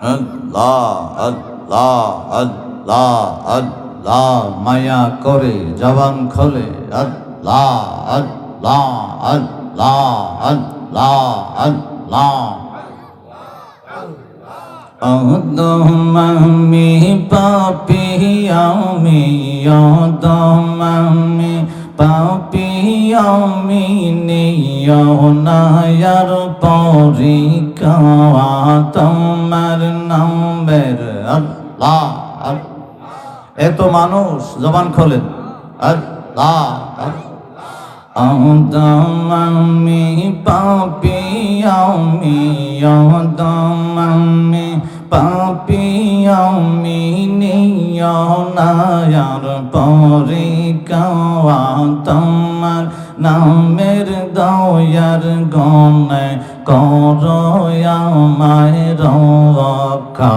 আল্লাহ আল্লাহ আল্লাহ আল্লাহ মায়া করে জবান খোলে আল্লাহ আল্লাহ আল্লাহ আল্লাহ আল্লাহ অদমামি পাপি আমি অদমামি পাপি আমি নিয়নায়ার পরিকা তোমার নামের আল্লাহ। এত মানুষ জবান খোলেন। আল্লাহ। আমি পাপি আমি আমি পাপি আমি নিয়নায়ার পরিকাওয়া তোমার নামের দয়ার গনে করয়ামায় রক্ষা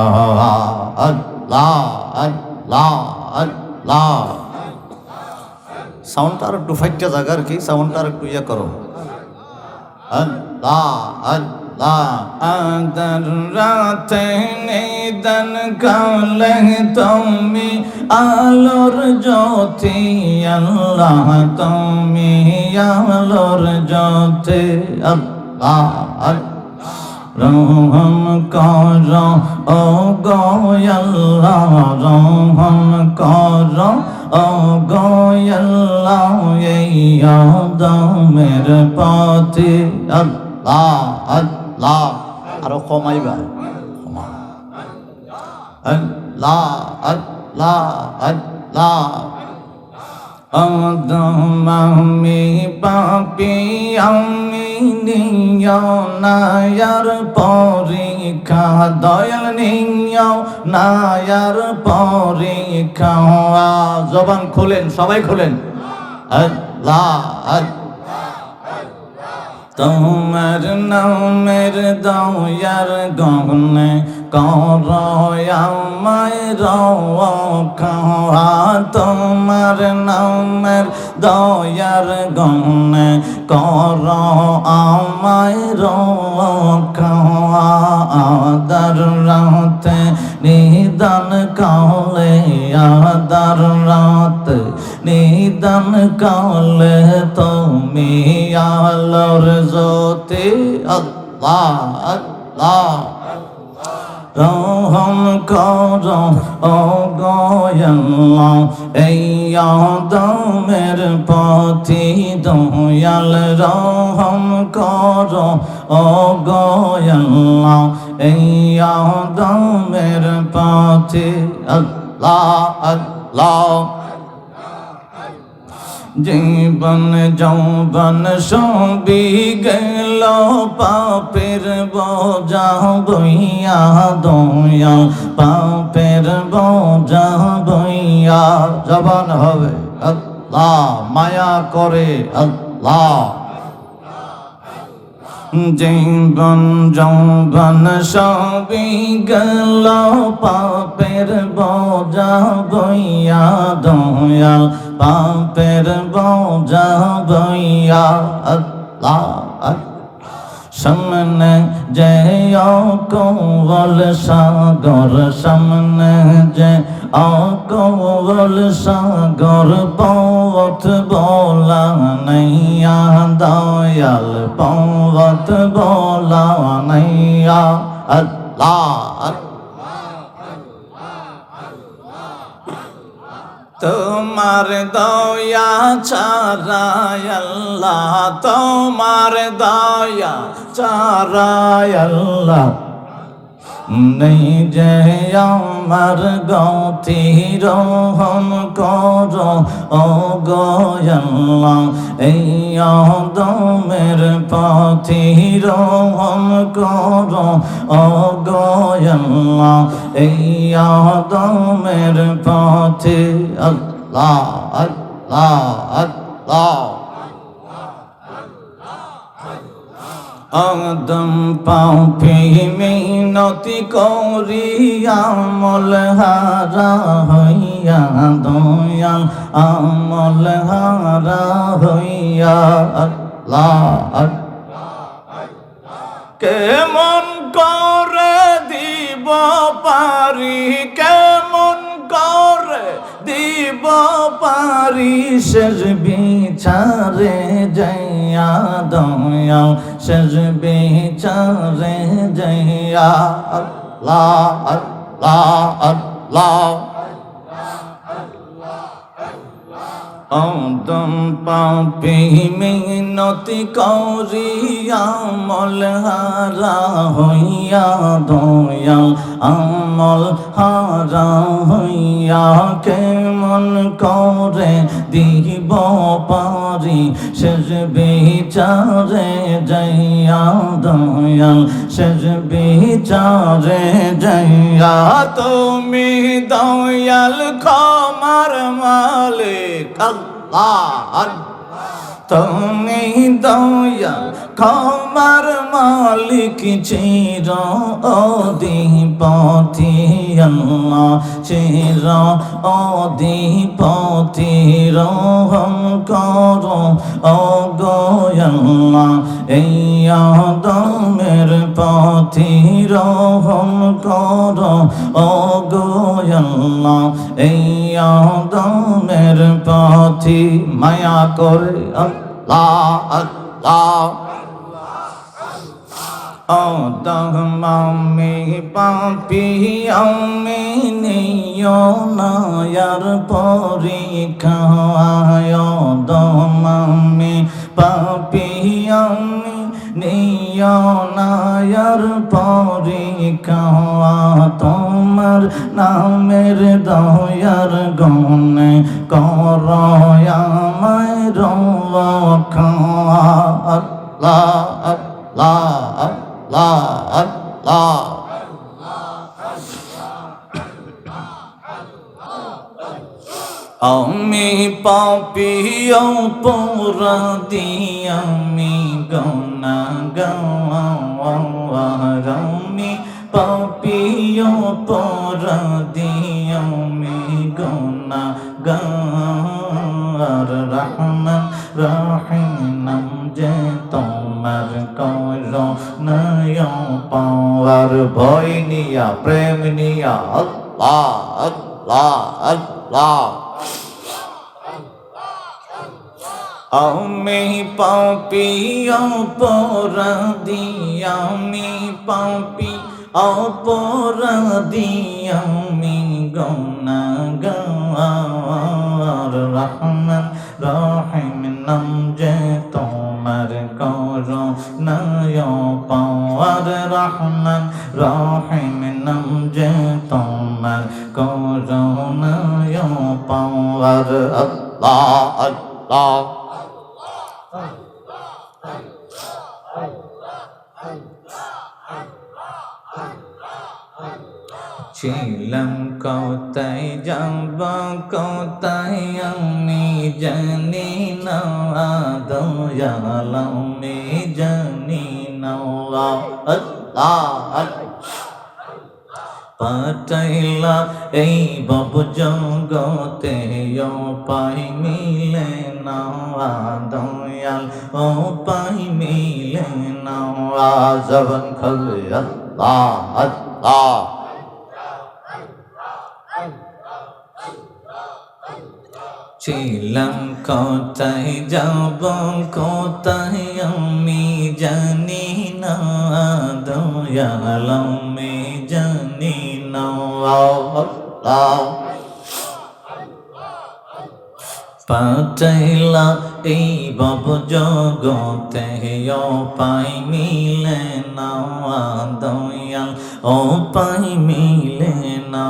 আল্লাহ আল্লাহ আল্লাহ সাউন্ডটা আর একটু ফাইটটা জায়গা আর কি সাউন্ডটা আর একটু ইয়ে করো আল্লাহ আল্লাহ আদর রাতে নিদন কালে তুমি, আলোর জ্যোতি, আল্লাহ তুমি, আলোর জ্যোতি, আল্লাহ। রহম কর ও গোয়াল্লা রহম কর ও গোয়াল্লা এই আদমের পথে, আল্লাহ। আল্লাহ আরও কমাইবা। কমা। আল্লাহ আল্লাহ আল্লাহ আমি পাপি আমি নায়ার পরীক্ষা দয়াল নিয়াও নায়ার পরীক্ষা। জবান খোলেন সবাই খোলেন। আল্লাহ তোমার নামের দয়ার গহনে কর আমায় রক্ষা তোমার নামের দয়ার গহনে কর আমায় রক্ষা আদার রাতে নিদান কালে, আদার রাত নিদান কালে তুমি আলোর জ্যোতি, আল্লাহ আল্লাহ। রহম কর ও গয়াল্লাহ এই আদমের পথি দয়াল রহম কর ও গয়াল্লাহ এই আদমের পথি আল্লাহ আল্লাহ। জীবন যৌবন সবি গেল পাপের বোঝা বইয়া দয়া পাপের বোঝা বইয়া জবান হবে আল্লাহ মায়া করে আল্লাহ জীবন যৌবন সবই গেল পাপের বোঝা বইয়া দয়াল পাপের বোঝা বইয়া আল্লাহ। সামনে যে অকল সাগর, সামনে যে অকল সাগর পথ বলা নাইয়া দয়াল পথ বলা নাইয়া আল্লাহ। তোমার দয়া চারায় আল্লাহ তোমার দয়া চারায় আল্লাহ। যে আমার গতি রহম কর ও গয়াল্লা এই আদমের পথি রহম কর ও গয়াল্লা এই আদমের পথে আল্লাহ আল্লাহ আল্লাহ আদম পাপি মিনতি করি, আমল হারা হইয়া দয়াল, আমল হারা হইয়া আল্লাহ। কেমন করে দিব পারি, কেমন করে দিব পারি, শেষ বিচারে জয়া দয়া শেষ বিচারে জয়া। আল্লাহ আল্লাহ আল্লাহ। অদম পাপি মিনতি করিয়া মল হারা হইয়া দয়া, আমল হারা হইয়া কেমন করে দিব পারি? শেষ বিচারে যাইয়া দয়াল, শেষ বিচারে যাইয়া তুমি দয়াল ক্ষমার মালিক। আল্লাহ। তুমি দয়া ক্ষমার মালিক চির অধিপতি, আল্লাহ চির অধিপতি, রহম কর। অগয়াল্লাহ এই আদমের পথি রহম কর। অগয়াল্লাহ এই আদমের পথি মায়া করে। আল্লাহ আল্লাহ। আমি পাপি আমি নিয় নায়ার পরীক্ষায় দমামি পাপি আমি নিয় নায়ার পরীক্ষা তোমার নামের দয়ার গনে কর আমায় রক্ষা আল্লাহ আল্লাহ আল্লাহ আল্লাহ আমি পাপি অপরাধী আমি গনা গামি পাপি অপরাধী আমি গনা গার রহমান রহিম নাম যে তোমার কর নয় পাওয়ার ভয় নিয়া, প্রেম নিয়া, আল্লাহ আল্লাহ আল্লাহ। আমি পাপি অপরাধী, আমি পাপি অপরাধী, আমি গনা গার রহমান, রহিম নাম যে তোমার কর নয় পাওয়ার রহমান, রহিম নাম যে তোমার কর নয় পাওয়ার আল্লাহ আল্লাহ। ছিলাম কোথায় যাব কোথায় আমি জানি না দয়াল আমি জানি না পাঠাইলা এই বব জগতে পাই মিলে না দয়াল ও পাই মিলে না জবন খল, আল্লাহ আল্লাহ। ছিলাম কোথায় যাব, কোথায় আমি জানি না। দয়াল আমি জানি না। পাঠাইলা এই বব জগতে পাই মিলে না। দয়াল পাই মিলে না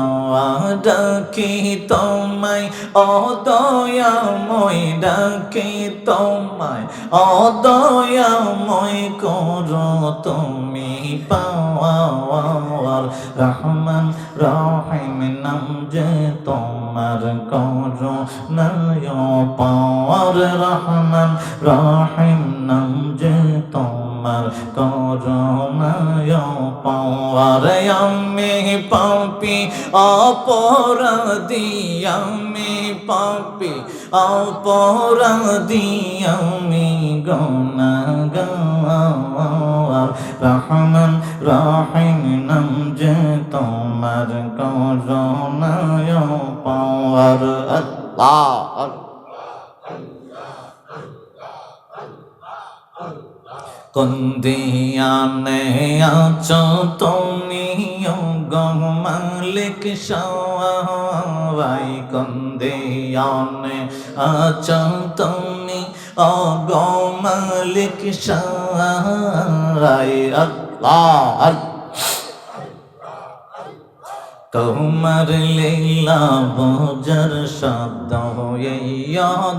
ডাকি তোমায় ও দয়াময় ডাকি তোমায় ও দয়াময় করো তুমি পাওয়ার রহমান, রহিম নাম যে তোমার করো নয় পাওয়ার রহমান, রহিম নাম যে তোমার করোনায় পাওয়ার আমি পাপি, অপরাধী আমি পাপি, অপরাধী আমি গনা গাওয়ার রহমান, রহিম, নাম যে তোমার করুণায় পাওয়ার আল্লাহ। কন্দিয়ানে আছো তুমি গমালিক সবাই কন্দিয়ানে আছো তুমি অগমালিক সবাই আল্লাহ আল্লাহ তোমার লীলা বোঝার শব্দ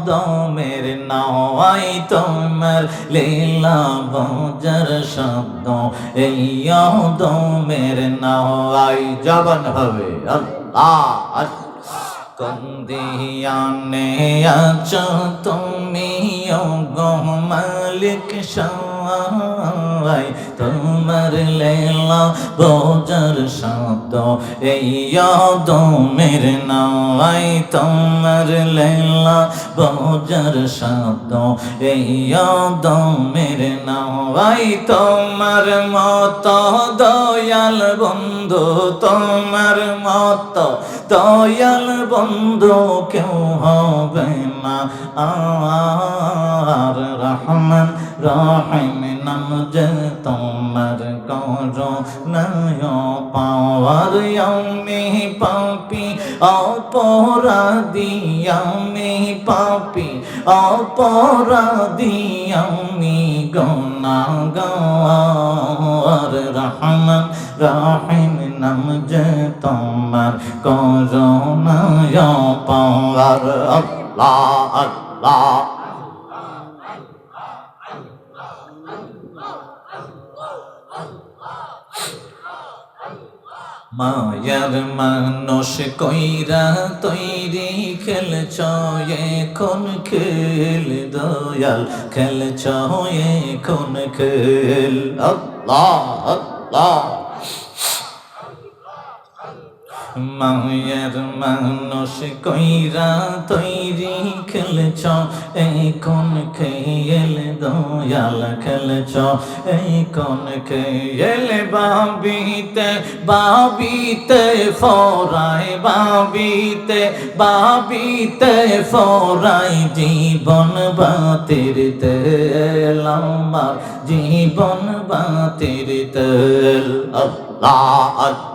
দমের নয় তোমার লীলা বোঝার শব্দ দমের নয় জবান হবে আল্লাহ কন্দিয়ানে আছো তুমি গো মালিক সবাই তোমার লেলা বোঝার শব্দ, এই দমের নয় তোমার লেলা বোঝার শব্দ, এই দমের নয় তোমার মত দয়াল বন্ধু, তোমার মত দয়াল বন্ধু কেউ হবে না। আর রহমান রহিম নাম যে তোমার করো নয় পাওয়ার আমি পাপি, অপরাধী আমি পাপি, অপরাধী আমি গনা গাওয়ার রহমান, রহিম নাম যে তোমার করুণায় পাওয়ার আল্লাহ আল্লাহ। মায়ার মানুষ কইরা তৈরি খেলছ এখন খেল দয়াল। খেলছ এখন খেল। আল্লাহ আল্লাহ। মায়ের মানুষ কইরা তৈরি খেলছ, এখন খেয়েল দয়াল খেলছ, এখন খেয়েল বাবিতে বাবিতে ফরাই বাবিতে বাবিতে ফরাই জীবন বাতির তেল জীবন বাতির তেল। আল্লাহ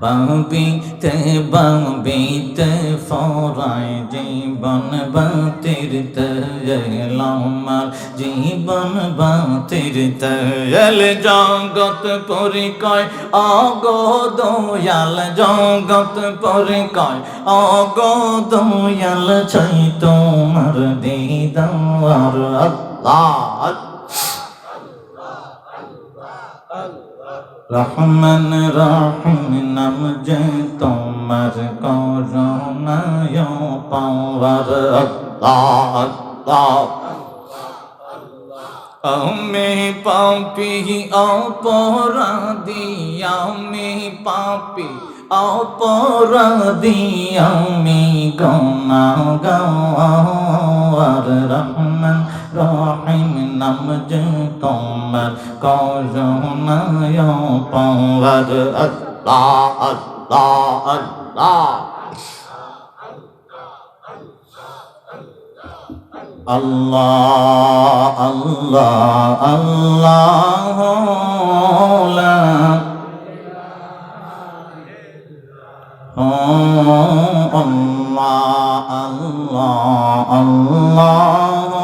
বাবিতে বাবিতে ফরাই জীবন বাতির তেলামার জীবন বাতির তেল জগত পরিকয়, অগ দয়াল জগত পরিকয়, অগ দয়াল চাই তোমার দিদার আল্লাহ। রহমান রহিম নাম যে তোমার করুণায় পাওয়ার আমি পাপি, অপরাধী, আমি পাপি, অপরাধী, আমি গনা গাওয়ার রহমান রহিম নাম যে তোমার করুণায় পাওয়ার আল্লাহ আল্লাহ আল্লাহ আল্লাহ আল্লাহ আল্লাহ আল্লাহ আল্লাহ আল্লাহ লা